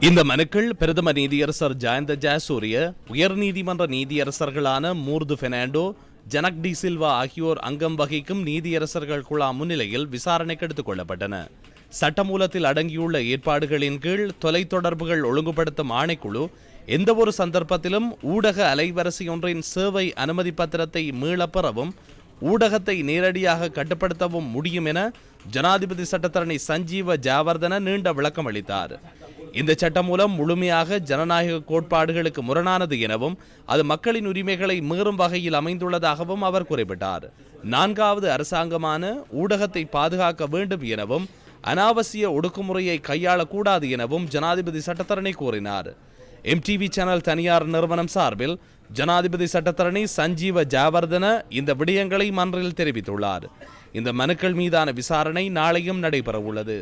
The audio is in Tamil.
இந்த மனுக்கள் பிரதம நீதியரசர் ஜயந்த ஜாசூரிய உயர்நீதிமன்ற நீதியரசர்களான மூர்து பெர்னாண்டோ ஜனக் டி சில்வா ஆகியோர் அங்கம் வகிக்கும் நீதியரசர்கள் குழா முன்னிலையில் விசாரணைக்கு எடுத்துக் கொள்ளப்பட்டன. சட்டமூலத்தில் அடங்கியுள்ள ஏற்பாடுகளின் கீழ் தொலைத்தொடர்புகள் ஒழுங்குபடுத்தும் ஆணைக்குழு எந்தவொரு சந்தர்ப்பத்திலும் ஊடக அலைவரிசை ஒன்றின் சேவை அனுமதி பத்திரத்தை மீளப்பெறவும் ஊடகத்தை நேரடியாக கட்டுப்படுத்தவும் முடியும் என ஜனாதிபதி சட்டத்தரணி சஞ்சீவ ஜாவர்தன நீண்ட விளக்கம் அளித்தார் இந்த சட்டம் மூலம் முழுமையாக ஜனநாயக கோட்பாடுகளுக்கு முரணானது எனவும் அது மக்களின் உரிமைகளை மீறும் வகையில் அமைந்துள்ளதாகவும் அவர் குறிப்பிட்டார். நான்காவது அரசாங்கமான ஊடகத்தை பாதுகாக்க வேண்டும் எனவும் அனாவசிய ஒடுக்குமுறையை கையாளக்கூடாது எனவும் ஜனாதிபதி சட்டத்தரணி கூறினார். எம்டிவி சேனல் தனியார் நிறுவனம் சார்பில் ஜனாதிபதி சட்டத்தரணி சஞ்சீவ ஜாவர்தன இந்த விடயங்களை மன்றில் தெரிவித்துள்ளார். இந்த மனுக்கள் மீதான விசாரணை நாளையும் நடைபெறவுள்ளது.